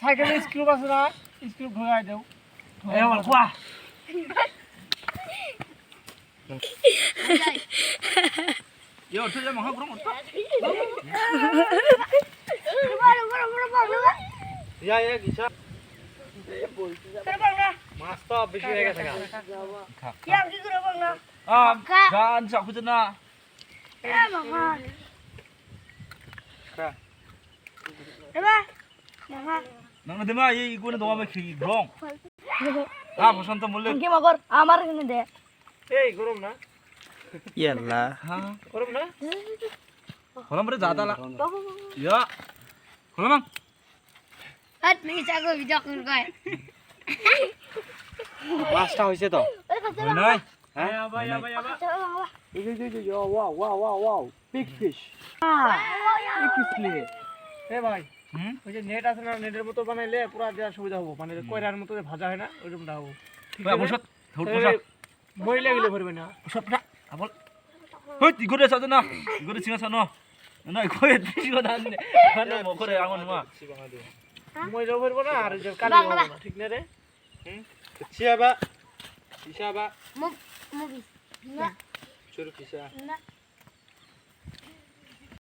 সাইকেলে স্ক্রু আছে না স্ক্রু ঘোরাই দেও। এ বল কোয়া বেশি হয়ে গেছে। আ গান চাকু না। নং দেমা এই কোন দমা মে খি গ্রং আ বসন্ত মল্লে কি মগর আমার এখানে দে। এই গরম না? ইয়াল্লা। হ্যাঁ। গরম না? হলাম রে জাদা লা। ইয়া। হলাম হাত নি চাগো ভিডিও কল কয় মাছটা হয়েছে তো। নাই? হ্যাঁ আবা আবা আবা wow wow wow wow. Big fish এ ভাই। ওই যে নেট আছে না নেটের মতো বানাইলে পুরো দেওয়ার সুবিধা হব। মানে কয়রার মতো ভাজা হয় না ওইরকমটা হব। বসত মহিলা ভরবে না। বসত না আবল। হই ইগরে সাজে না ইগরে সিংহ সানো না। কই দিছো না নে না মকরে আঙন মা মহিলাও ভরবো না আর যে কালি হব না ঠিক না রে? Siapa? Siapa? Movie Suruh bisa. না।